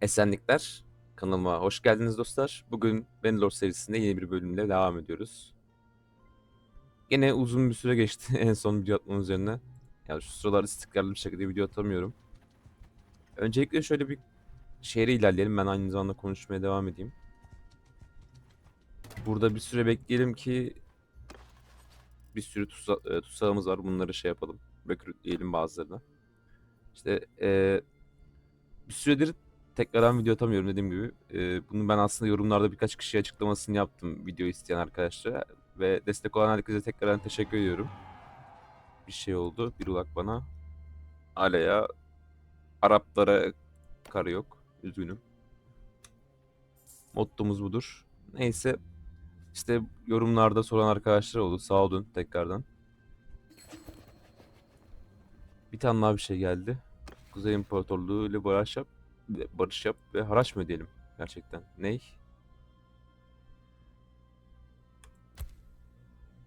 Esenlikler. Kanalıma hoş geldiniz dostlar. Bugün Bannerlord serisinde yeni bir bölümle devam ediyoruz. Gene uzun bir süre geçti en son video atmam üzerine. Yani şu sıralar istikrarlı bir şekilde video atamıyorum. Öncelikle şöyle bir şehre ilerleyelim. Ben aynı zamanda konuşmaya devam edeyim. Burada bir süre bekleyelim ki bir sürü tuza e, tuzağımız var. Bunları şey yapalım. Rekrütleyelim bazılarına. İşte e, bir süredir tekrardan video atamıyorum dediğim gibi. Ee, bunu ben aslında yorumlarda birkaç kişiye açıklamasını yaptım video isteyen arkadaşlara. Ve destek olan herkese tekrardan teşekkür ediyorum. Bir şey oldu. Bir ulak bana. Alaya. Araplara karı yok. Üzgünüm. Mottomuz budur. Neyse. İşte yorumlarda soran arkadaşlar oldu. Sağ olun tekrardan. Bir tane daha bir şey geldi. Kuzey İmparatorluğu ile barış yap, barış yap ve haraç mı ödeyelim gerçekten? Ney?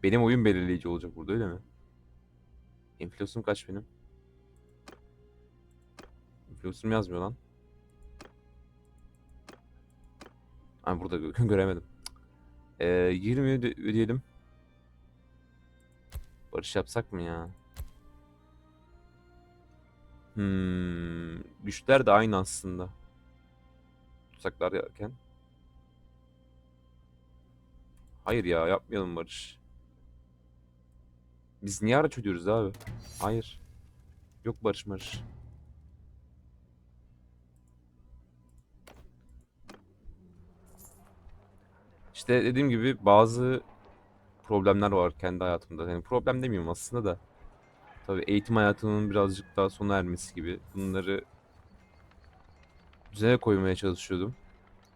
Benim oyun belirleyici olacak burada öyle mi? Enflasyon kaç benim? Enflasyon yazmıyor lan. Ha burada gö- göremedim. Ee, 20 öde- ödeyelim. Barış yapsak mı ya? Hmm, güçler de aynı aslında. Tutsaklar yerken. Hayır ya yapmayalım Barış. Biz niye araç ödüyoruz abi? Hayır. Yok Barış Barış. İşte dediğim gibi bazı problemler var kendi hayatımda. Yani problem demiyorum aslında da. Tabii eğitim hayatının birazcık daha sona ermesi gibi bunları düzene koymaya çalışıyordum.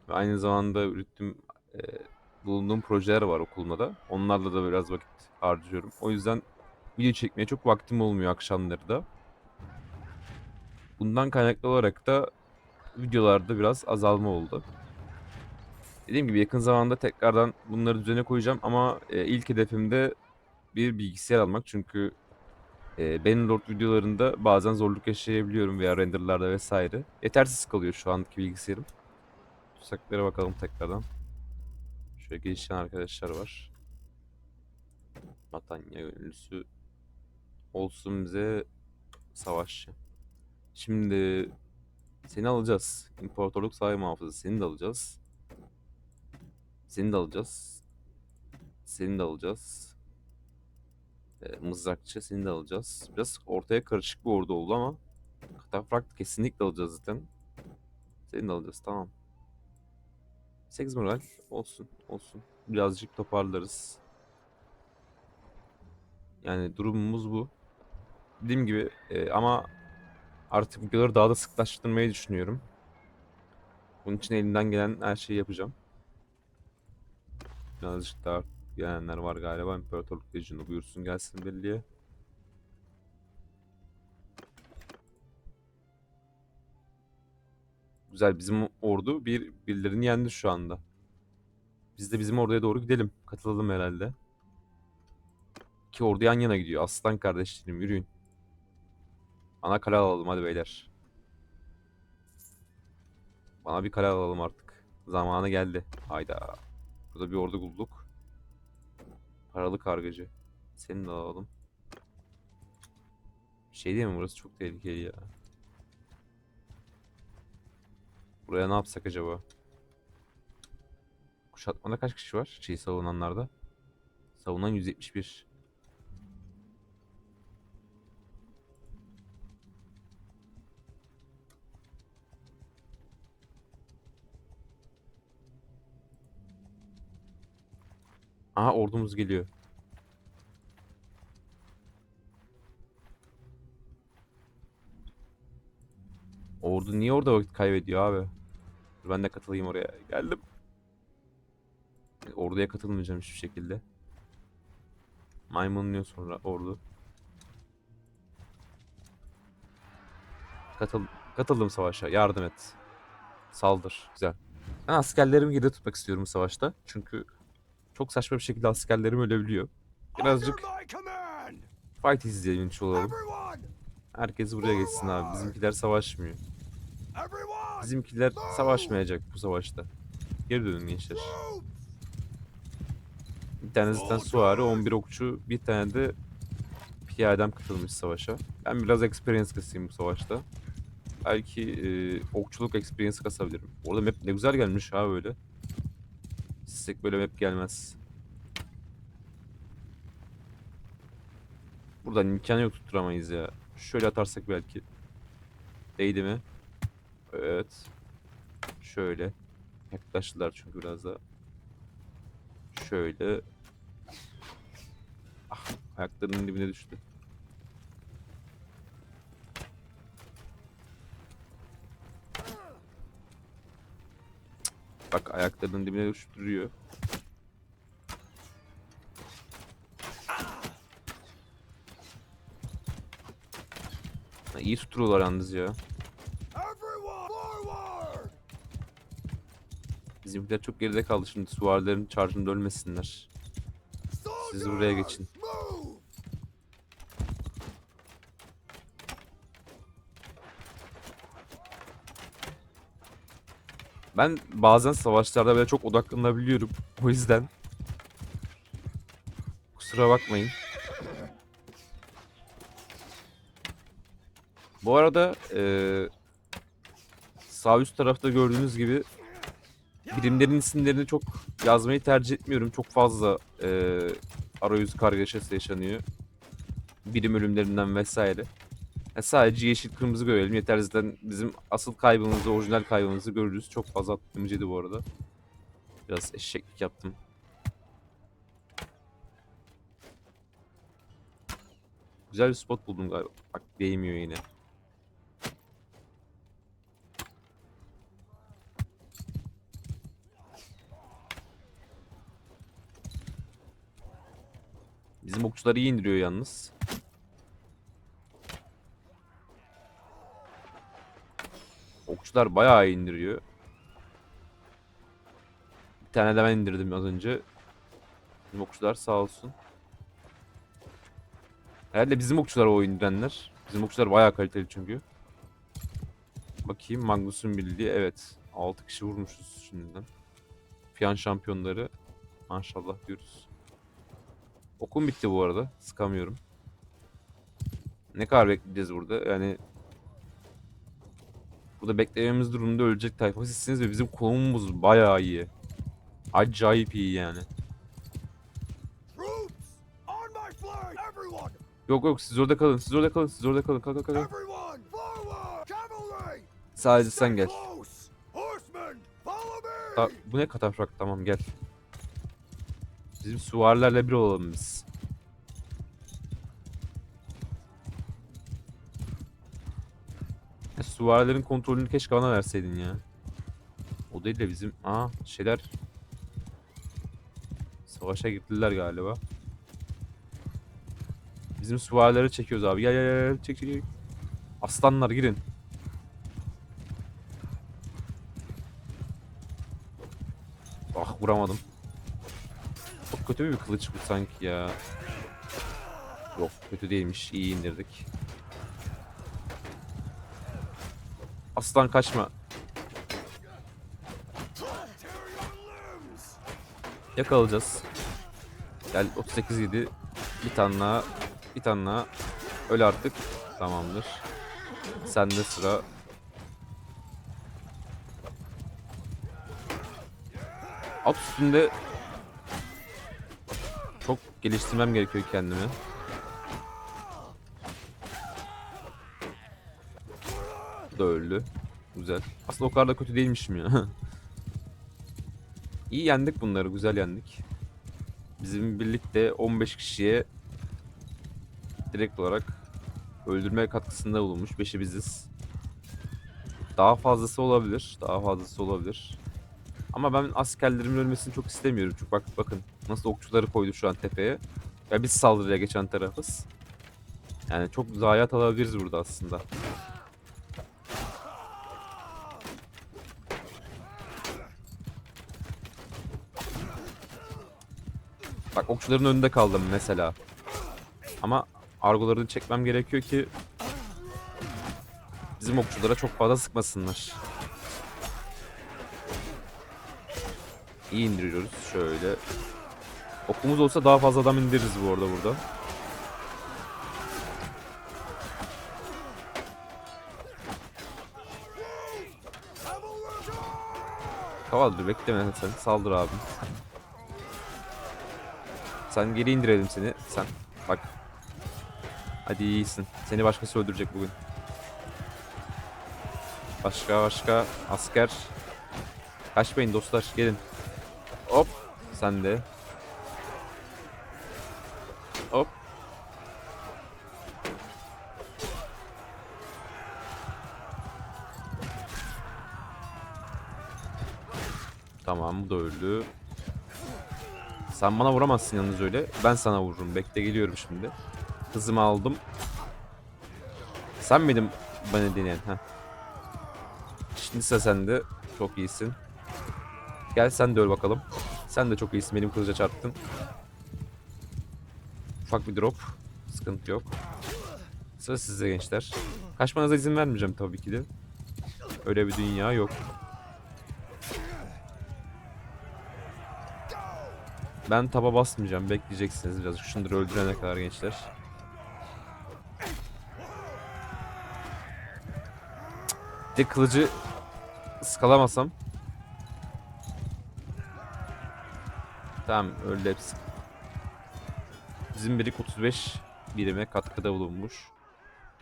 Ve aynı zamanda ürettiğim, e, bulunduğum projeler var okulumda da. Onlarla da biraz vakit harcıyorum. O yüzden video çekmeye çok vaktim olmuyor akşamları da. Bundan kaynaklı olarak da videolarda biraz azalma oldu. Dediğim gibi yakın zamanda tekrardan bunları düzene koyacağım ama e, ilk hedefimde bir bilgisayar almak. Çünkü e, Bannerlord videolarında bazen zorluk yaşayabiliyorum veya renderlarda vesaire. Yetersiz kalıyor şu anki bilgisayarım. Tutsaklara bakalım tekrardan. Şöyle gelişen arkadaşlar var. Batanya gönüllüsü olsun bize savaşçı. Şimdi seni alacağız. İmparatorluk sahibi muhafızı seni de alacağız. Seni de alacağız. Seni de alacağız. E, mızrakçı seni de alacağız. Biraz ortaya karışık bir ordu oldu ama Katafrakt kesinlikle alacağız zaten. Seni de alacağız tamam. 8 moral olsun olsun. Birazcık toparlarız. Yani durumumuz bu. Dediğim gibi e, ama artık videoları daha da sıklaştırmayı düşünüyorum. Bunun için elimden gelen her şeyi yapacağım. Birazcık daha gelenler var galiba. İmparatorluk Legionu buyursun gelsin belliye. Güzel bizim ordu bir birilerini yendi şu anda. Biz de bizim orduya doğru gidelim. Katılalım herhalde. İki ordu yan yana gidiyor. Aslan kardeşlerim yürüyün. Ana kale alalım hadi beyler. Bana bir kale alalım artık. Zamanı geldi. Hayda. Burada bir ordu bulduk. Paralı kargacı. Seni de alalım. Şey değil mi burası çok tehlikeli ya. Buraya ne yapsak acaba? Kuşatmada kaç kişi var? Şey savunanlarda. Savunan 171. Aha ordumuz geliyor. Ordu niye orada vakit kaybediyor abi? Dur ben de katılayım oraya. Geldim. Orduya katılmayacağım hiçbir şekilde. Maymunluyor sonra ordu. Katıl katıldım savaşa. Yardım et. Saldır. Güzel. Ben askerlerimi geride tutmak istiyorum savaşta. Çünkü çok saçma bir şekilde askerlerim ölebiliyor. Birazcık fight izlemiş olalım. Herkes buraya geçsin abi. Bizimkiler savaşmıyor. Bizimkiler savaşmayacak bu savaşta. Geri dönün gençler. Bir tane zaten suvari, 11 okçu, bir tane de piyadem katılmış savaşa. Ben biraz experience kasayım bu savaşta. Belki e, okçuluk experience kasabilirim. Orada map ne güzel gelmiş ha böyle. İstek böyle map gelmez. Buradan imkanı yok tutturamayız ya. Şöyle atarsak belki. Değdi mi? Evet. Şöyle. Yaklaştılar çünkü biraz da. Şöyle. Ah, ayaklarının dibine düştü. Bak ayaklarının dibine düştürüyor. İyi tuturuyorlar yalnız ya. Bizimkiler çok geride kaldı şimdi. Suvarların charge'ında ölmesinler. Siz buraya geçin. Ben bazen savaşlarda böyle çok odaklanabiliyorum. O yüzden kusura bakmayın. Bu arada eee sağ üst tarafta gördüğünüz gibi birimlerin isimlerini çok yazmayı tercih etmiyorum. Çok fazla eee arayüz kargaşası yaşanıyor. Birim ölümlerinden vesaire. Ya sadece yeşil kırmızı görelim. Yeter zaten bizim asıl kaybımızı, orijinal kaybımızı görürüz. Çok fazla atlamacıydı bu arada. Biraz eşeklik yaptım. Güzel bir spot buldum galiba. Bak değmiyor yine. Bizim okçuları iyi indiriyor yalnız. Okçular bayağı indiriyor. Bir tane de ben indirdim az önce. Bizim okçular sağ olsun. Herhalde bizim okçular o indirenler. Bizim okçular bayağı kaliteli çünkü. Bakayım Magnus'un bildiği evet. 6 kişi vurmuşuz şimdiden. Fiyan şampiyonları maşallah diyoruz. Okum bitti bu arada. Sıkamıyorum. Ne kadar bekleyeceğiz burada? Yani Burada beklememiz durumunda ölecek tayfa sizsiniz ve bizim konumumuz bayağı iyi. Acayip iyi yani. Yok yok siz orada kalın, siz orada kalın, siz orada kalın. Kalk kalk kalk. Sadece sen gel. Ta- bu ne katafrak tamam gel. Bizim süvarilerle bir olalım biz. Süvarilerin kontrolünü keşke bana verseydin ya. O değil de bizim... Aa şeyler... Savaşa gittiler galiba. Bizim süvarileri çekiyoruz abi. Gel gel gel çek çek çek. Aslanlar girin. Ah vuramadım. Çok kötü bir kılıç bu sanki ya. Yok kötü değilmiş. İyi indirdik. Aslan kaçma. Yakalayacağız. Gel 38 yedi. Bir tane daha. Bir tane daha. Öl artık. Tamamdır. Sende sıra. At üstünde çok geliştirmem gerekiyor kendimi. Da öldü. Güzel. Aslında o kadar da kötü değilmişim ya. İyi yendik bunları. Güzel yendik. Bizim birlikte 15 kişiye direkt olarak öldürme katkısında bulunmuş. 5'i biziz. Daha fazlası olabilir. Daha fazlası olabilir. Ama ben askerlerimin ölmesini çok istemiyorum. Çünkü bak bakın nasıl okçuları koydu şu an tepeye. Ve biz saldırıya geçen tarafız. Yani çok zayiat alabiliriz burada aslında. Bak okçuların önünde kaldım mesela. Ama argolarını çekmem gerekiyor ki bizim okçulara çok fazla sıkmasınlar. İyi indiriyoruz şöyle. Okumuz olsa daha fazla adam indiririz bu arada burada. Kaldır bekleme sen saldır abi. Sen geri indirelim seni. Sen bak. Hadi iyisin. Seni başkası öldürecek bugün. Başka başka asker. Kaçmayın dostlar gelin. Hop. Sen de. Hop. Tamam bu da öldü. Sen bana vuramazsın yalnız öyle. Ben sana vururum. Bekle geliyorum şimdi. Kızımı aldım. Sen miydin bana deneyen? Heh. Şimdi sıra sende. Çok iyisin. Gel sen de öl bakalım. Sen de çok iyisin. Benim kılıca çarptın. Ufak bir drop. Sıkıntı yok. Sıra sizde gençler. Kaçmanıza izin vermeyeceğim tabii ki de. Öyle bir dünya yok. Ben taba basmayacağım. Bekleyeceksiniz biraz. Şunları öldürene kadar gençler. De kılıcı ıskalamasam. Tamam öldü hepsi. Bizim birik 35 birime katkıda bulunmuş.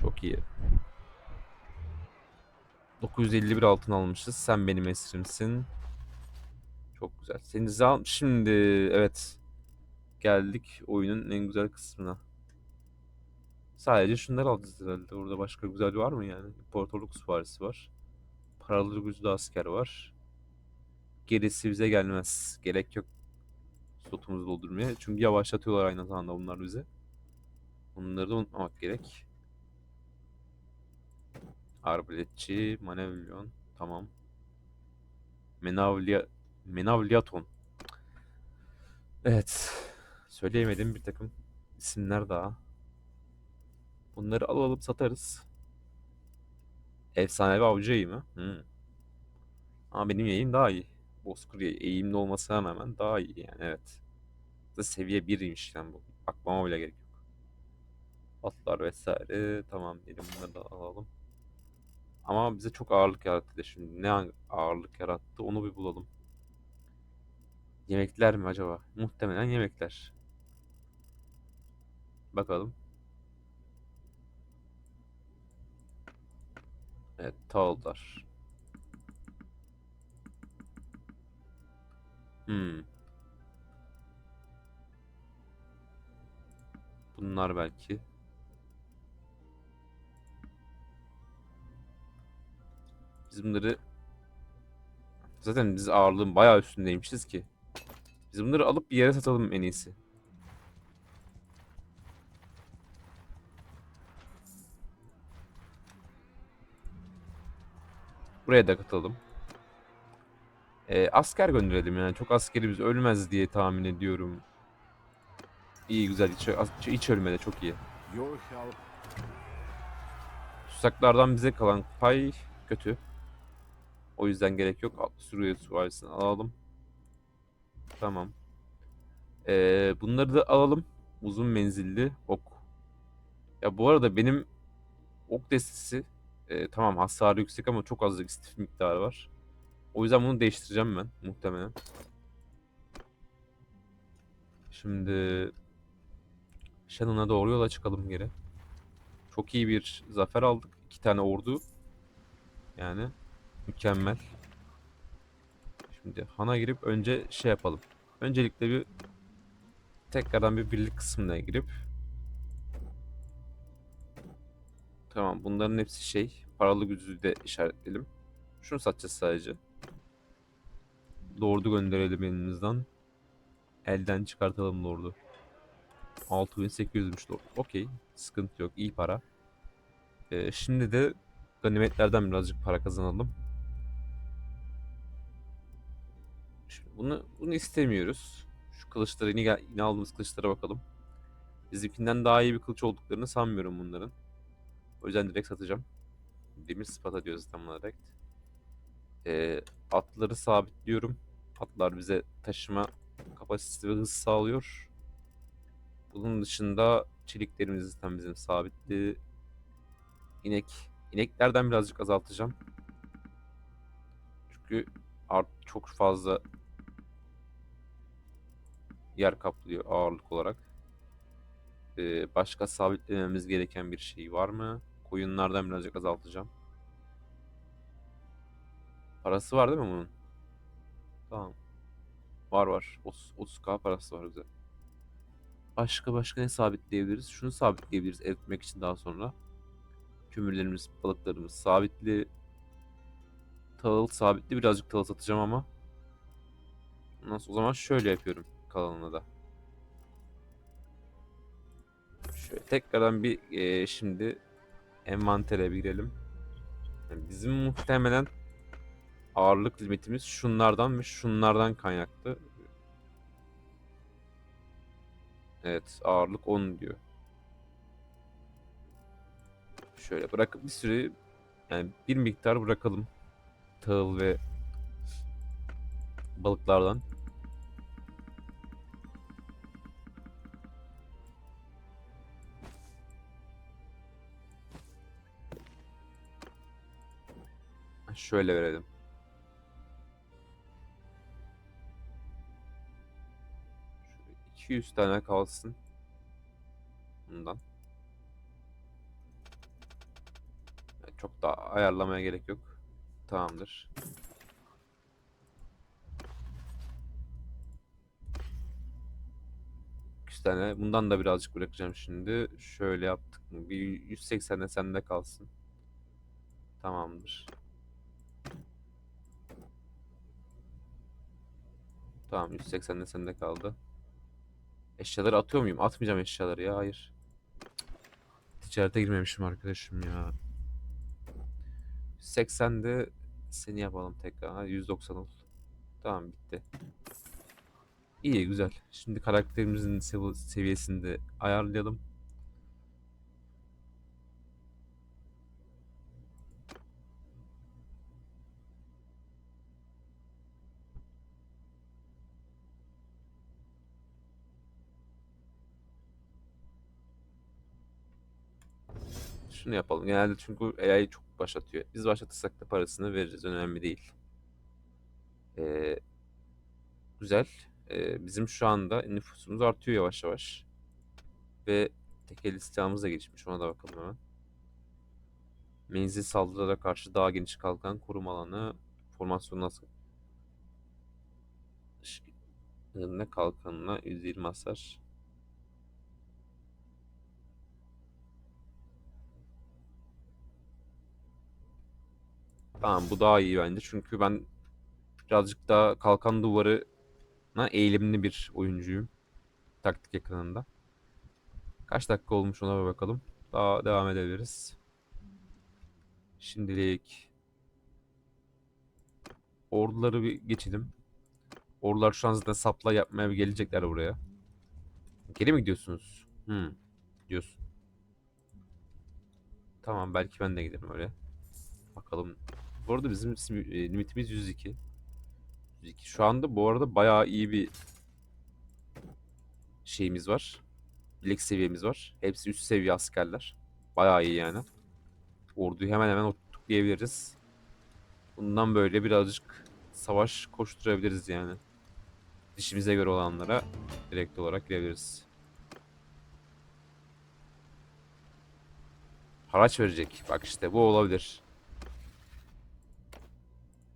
Çok iyi. 951 altın almışız. Sen benim esrimsin. Çok güzel. Seni al. Şimdi evet. Geldik oyunun en güzel kısmına. Sadece şunları alacağız herhalde. Orada başka güzel var mı yani? İmparatorluk süvarisi var. Paralı güçlü asker var. Gerisi bize gelmez. Gerek yok slotumuzu doldurmaya. Çünkü yavaşlatıyorlar aynı zamanda bunlar bize. Bunları da unutmamak gerek. Arbaletçi, manevlyon. Tamam. Menavlia Menavliaton. Evet. Söyleyemedim bir takım isimler daha. Bunları alıp satarız. Efsanevi avcı eğimi. Hmm. Ama benim yayım daha iyi. Bozkır eğimli olmasına rağmen daha iyi yani evet. Da seviye 1'iymiş yani bu. Bakmama bile gerek yok. Atlar vesaire. Tamam diyelim bunları da alalım. Ama bize çok ağırlık yarattı. Şimdi ne ağırlık yarattı onu bir bulalım. Yemekler mi acaba? Muhtemelen yemekler. Bakalım. Evet, tağıllar. Hmm. Bunlar belki. Biz bunları zaten biz ağırlığın bayağı üstündeymişiz ki. Biz bunları alıp bir yere satalım en iyisi. Buraya da katalım. Ee, asker gönderelim yani. Çok askerimiz ölmez diye tahmin ediyorum. İyi güzel hiç, hiç ölmedi çok iyi. Tuzaklardan bize kalan pay kötü. O yüzden gerek yok. Sürüye süvarisini alalım. Tamam. Ee, bunları da alalım. Uzun menzilli ok. Ya bu arada benim ok destesi e, tamam hasarı yüksek ama çok az istif miktarı var. O yüzden bunu değiştireceğim ben muhtemelen. Şimdi Shannon'a doğru yola çıkalım geri. Çok iyi bir zafer aldık. İki tane ordu. Yani mükemmel. Şimdi Han'a girip önce şey yapalım. Öncelikle bir tekrardan bir birlik kısmına girip Tamam bunların hepsi şey. Paralı gücü de işaretleyelim. Şunu satacağız sadece. Lord'u gönderelim elimizden. Elden çıkartalım Lord'u. 6800'müş Lord. Okey. Sıkıntı yok. iyi para. Ee, şimdi de ganimetlerden birazcık para kazanalım. Bunu bunu istemiyoruz. Şu kılıçları yine, gel- yine aldığımız kılıçlara bakalım. Bizimkinden daha iyi bir kılıç olduklarını sanmıyorum bunların. O yüzden direkt satacağım. Demir spata diyoruz tam olarak. Ee, atları sabitliyorum. Atlar bize taşıma kapasitesi ve hız sağlıyor. Bunun dışında çeliklerimiz zaten bizim sabitli. İnek. İneklerden birazcık azaltacağım. Çünkü art çok fazla yer kaplıyor ağırlık olarak. Ee, başka sabitlememiz gereken bir şey var mı? Koyunlardan birazcık azaltacağım. Parası var değil mi bunun? Tamam. Var var. 30, 30k parası var güzel. Başka başka ne sabitleyebiliriz? Şunu sabitleyebiliriz eritmek için daha sonra. Kömürlerimiz, balıklarımız sabitli. Tahıl sabitli. Birazcık tahıl satacağım ama. Nasıl o zaman şöyle yapıyorum kalanına da. Şöyle tekrardan bir eee, şimdi envantere girelim. Yani bizim muhtemelen ağırlık limitimiz şunlardan ve şunlardan kaynaklı. Evet ağırlık 10 diyor. Şöyle bırakıp bir süre yani bir miktar bırakalım. Tahıl ve balıklardan. Şöyle verelim. Şöyle 200 tane kalsın. Bundan. Çok da ayarlamaya gerek yok. Tamamdır. Tane. Bundan da birazcık bırakacağım şimdi. Şöyle yaptık mı? Bir 180 de sende kalsın. Tamamdır. Tamam 180 de sende kaldı. Eşyaları atıyor muyum? Atmayacağım eşyaları ya. Hayır. Ticarete girmemişim arkadaşım ya. 180'de seni yapalım tekrar. Hadi 190 ol. Tamam bitti. İyi güzel. Şimdi karakterimizin sev- seviyesini de ayarlayalım. Şunu yapalım. Genelde çünkü AI çok başlatıyor. Biz başlatırsak da parasını veririz. Önemli değil. Ee, güzel. Ee, bizim şu anda nüfusumuz artıyor yavaş yavaş. Ve tekel istilhamız da gelişmiş. Ona da bakalım hemen. Menzil saldırılara karşı daha geniş kalkan koruma alanı formasyon nasıl? Ne kalkanına 120 hasar. Tamam bu daha iyi bence. Çünkü ben birazcık daha kalkan duvarına eğilimli bir oyuncuyum. Taktik ekranında. Kaç dakika olmuş ona bir bakalım. Daha devam edebiliriz. Şimdilik orduları bir geçelim. Ordular şu an zaten supply yapmaya bir gelecekler buraya. Geri mi gidiyorsunuz? Hmm. Diyorsun. Tamam belki ben de giderim öyle. Bakalım. Bu arada bizim e, limitimiz 102. 102. Şu anda bu arada bayağı iyi bir şeyimiz var. Bilek seviyemiz var. Hepsi üst seviye askerler. Bayağı iyi yani. Orduyu hemen hemen oturtlayabiliriz. Bundan böyle birazcık savaş koşturabiliriz yani. Dişimize göre olanlara direkt olarak girebiliriz. Haraç verecek. Bak işte bu olabilir.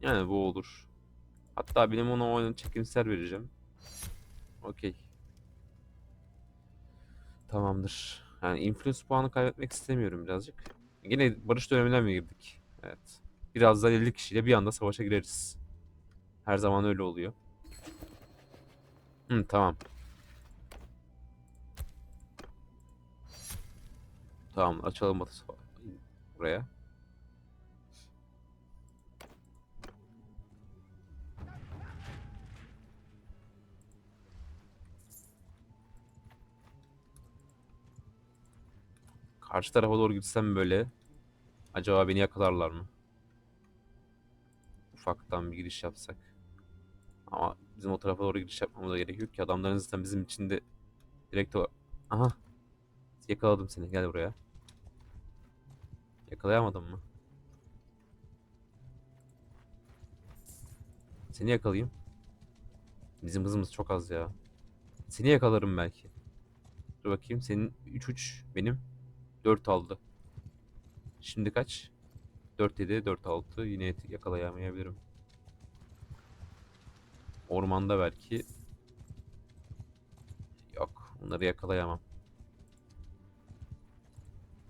Yani bu olur. Hatta benim ona oyun çekimser vereceğim. Okey. Tamamdır. Yani influence puanı kaybetmek istemiyorum birazcık. Yine barış dönemine mi girdik? Evet. Birazdan 50 kişiyle bir anda savaşa gireriz. Her zaman öyle oluyor. Hı, tamam. Tamam açalım buraya. Karşı tarafa doğru gitsem böyle. Acaba beni yakalarlar mı? Ufaktan bir giriş yapsak. Ama bizim o tarafa doğru giriş yapmamıza gerek yok ki. Adamların zaten bizim için de direkt o... Aha. Yakaladım seni. Gel buraya. Yakalayamadım mı? Seni yakalayayım. Bizim hızımız çok az ya. Seni yakalarım belki. Dur bakayım. Senin 3-3 benim 4 aldı. Şimdi kaç? 4-7, 4-6. Yine yakalayamayabilirim. Ormanda belki. Yok. Bunları yakalayamam.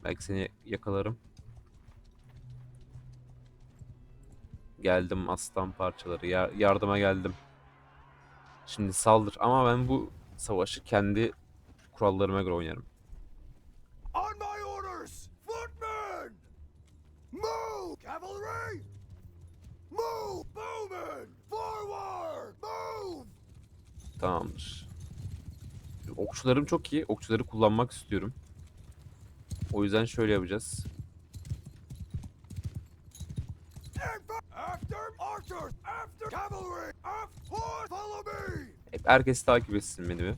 Belki seni yakalarım. Geldim aslan parçaları. Yar- yardıma geldim. Şimdi saldır. Ama ben bu savaşı kendi kurallarıma göre oynarım. On my orders! Footmen! Move! Cavalry! Move! Bowmen! Forward! Move! Tamamdır. Okçularım çok iyi. Okçuları kullanmak istiyorum. O yüzden şöyle yapacağız. Hep herkes takip etsin beni bir.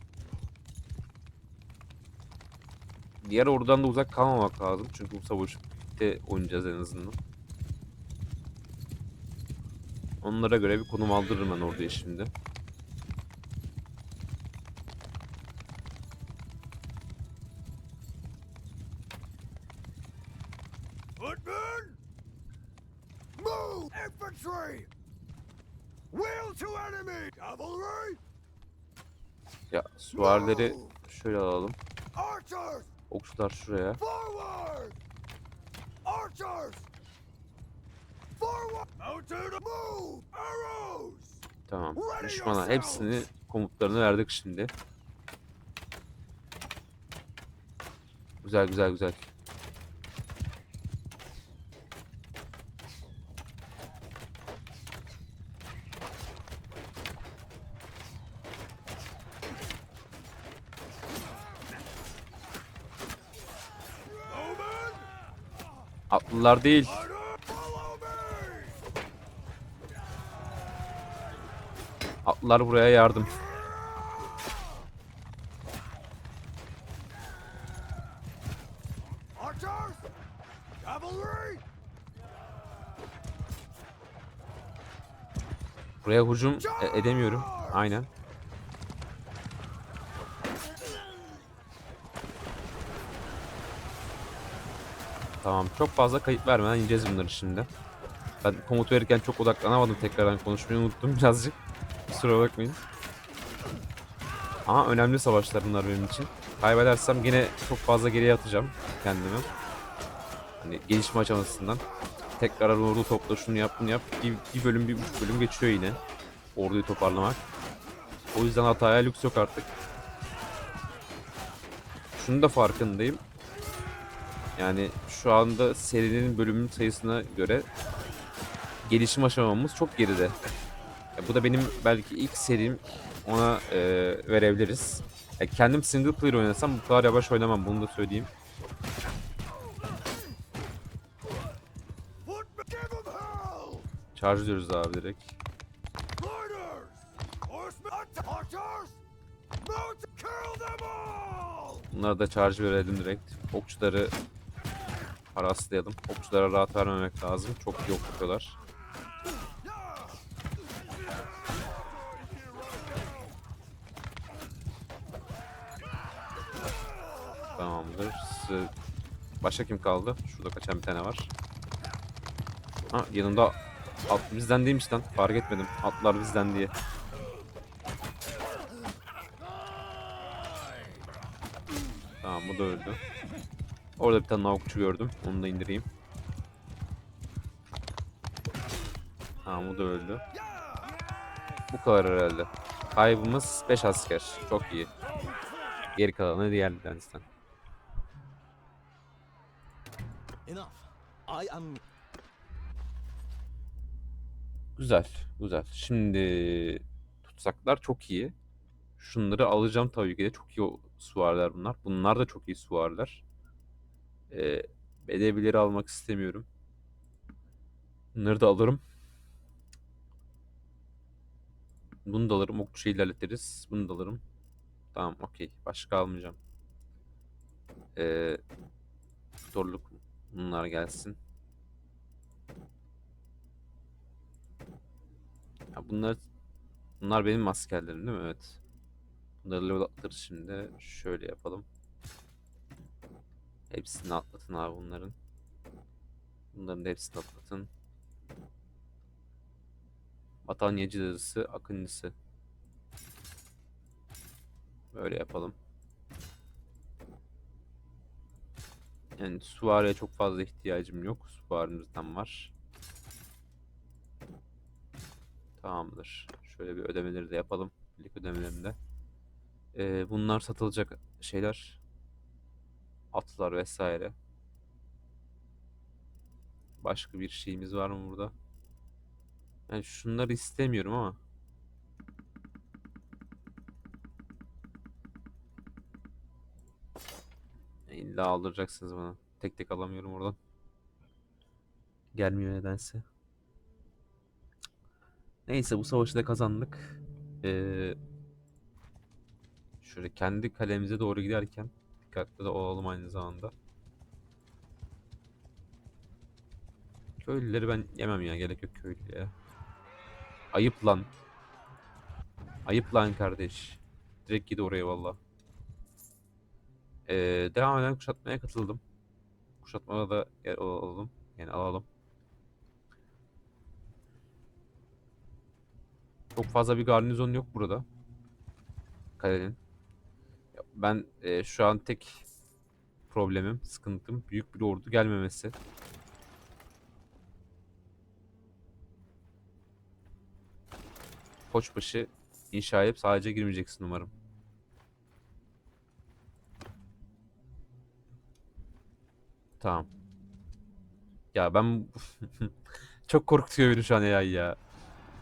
Diğer oradan da uzak kalmamak lazım. Çünkü bu savaşta oynayacağız en azından. Onlara göre bir konum aldırırım ben orduya şimdi. Footmen! Move! Infantry! Wheel to enemy! Cavalry! Ya süvarileri şöyle alalım. Archers! Okçular şuraya. Forward! Archers! Forward! Mounted! Move! Arrows! Tamam. Düşmana hepsini komutlarını verdik şimdi. Güzel güzel güzel. Atlılar değil. Atlılar buraya yardım. Buraya hücum e- edemiyorum. Aynen. Tamam. Çok fazla kayıp vermeden ineceğiz bunları şimdi. Ben komut verirken çok odaklanamadım. Tekrardan konuşmayı unuttum birazcık. Kusura bakmayın. Ama önemli savaşlar bunlar benim için. Kaybedersem yine çok fazla geriye atacağım kendimi. Hani gelişme aşamasından. Tekrar ordu topla şunu yap bunu yap. Bir, bir bölüm bir buçuk bölüm geçiyor yine. Orduyu toparlamak. O yüzden hataya lüks yok artık. Şunu da farkındayım. Yani şu anda serinin bölümün sayısına göre gelişim aşamamız çok geride. Ya bu da benim belki ilk serim ona e, verebiliriz. Ya kendim single player oynasam bu kadar yavaş oynamam bunu da söyleyeyim. Charge ediyoruz abi direkt. Bunlara da charge verelim direkt. Okçuları haraslayalım. Okçulara rahat vermemek lazım. Çok iyi ok yapıyorlar. Tamamdır. Başka kim kaldı? Şurada kaçan bir tane var. Ha yanında at bizden değilmiş lan. Fark etmedim. Atlar bizden diye. Tamam bu da öldü. Orada bir tane daha okçu gördüm. Onu da indireyim. Tamam bu da öldü. Bu kadar herhalde. Kaybımız 5 asker. Çok iyi. Geri kalanı diğer am Güzel, güzel. Şimdi tutsaklar çok iyi. Şunları alacağım tabii ki de. Çok iyi süvariler bunlar. Bunlar da çok iyi süvariler. Ee, bedevileri almak istemiyorum. Bunları da alırım. Bunu da alırım. Okçuyu ilerletiriz. Bunu da alırım. Tamam okey. Başka almayacağım. Ee, doktorluk bunlar gelsin. Ya bunlar bunlar benim askerlerim değil mi? Evet. Bunları level atlarız şimdi. Şöyle yapalım. Hepsini atlatın abi bunların. Bunların da hepsini atlatın. Batanyacı dazısı, akıncısı. Böyle yapalım. Yani süvariye çok fazla ihtiyacım yok. Süvarimizden var. Tamamdır. Şöyle bir ödemeleri de yapalım. Birlik ödemelerinde. Ee, bunlar satılacak şeyler. Atlar vesaire. Başka bir şeyimiz var mı burada? Yani şunları istemiyorum ama. İlla aldıracaksınız bana. Tek tek alamıyorum oradan. Gelmiyor nedense. Neyse bu savaşı da kazandık. Ee, şöyle kendi kalemize doğru giderken dikkatli de olalım aynı zamanda. Köylüleri ben yemem ya. Gerek yok köylüye. Ayıp lan. Ayıp lan kardeş. Direkt gidi oraya valla. Ee, devam eden kuşatmaya katıldım. Kuşatmada da yer alalım. Yani alalım. Çok fazla bir garnizon yok burada. Kalenin. Ben e, şu an tek problemim, sıkıntım büyük bir ordu gelmemesi. Koçbaşı inşa edip sadece girmeyeceksin umarım. Tamam. Ya ben çok korkutuyor beni şu an AI ya.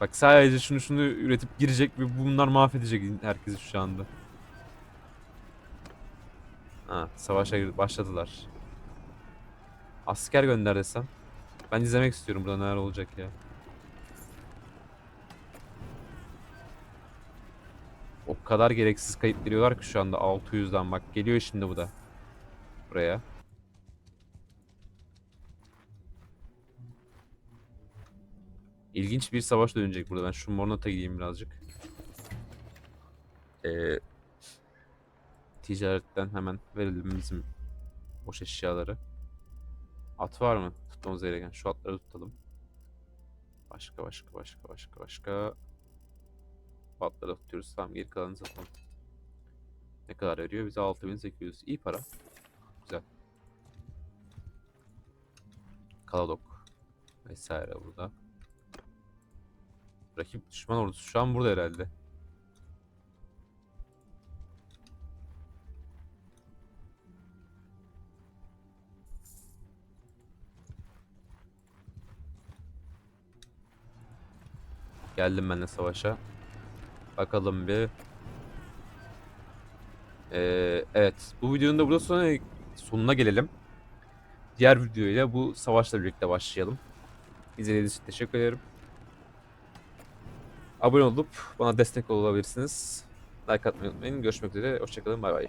Bak sadece şunu şunu üretip girecek ve bunlar mahvedecek herkesi şu anda. Ha, savaşa başladılar. Asker gönder desem. Ben izlemek istiyorum burada neler olacak ya. O kadar gereksiz kayıp veriyorlar ki şu anda 600'den bak geliyor şimdi bu da. Buraya. İlginç bir savaş dönecek burada. Ben şu Mornat'a gideyim birazcık. Ee, ticaretten hemen verelim bizim boş eşyaları. At var mı? Tutmamız gereken. Şu atları tutalım. Başka başka başka başka başka. Bu atları tutuyoruz. Tamam geri kalanını satalım. Ne kadar veriyor? Bize 6800. İyi para. Güzel. Kaladok. Vesaire burada. Rakip düşman ordusu şu an burada herhalde. Geldim ben de savaşa. Bakalım bir. Ee, evet. Bu videonun da burada sonra sonuna gelelim. Diğer videoyla bu savaşla birlikte başlayalım. İzlediğiniz için teşekkür ederim. Abone olup bana destek olabilirsiniz. Like atmayı unutmayın. Görüşmek üzere. Hoşçakalın. Bay bay.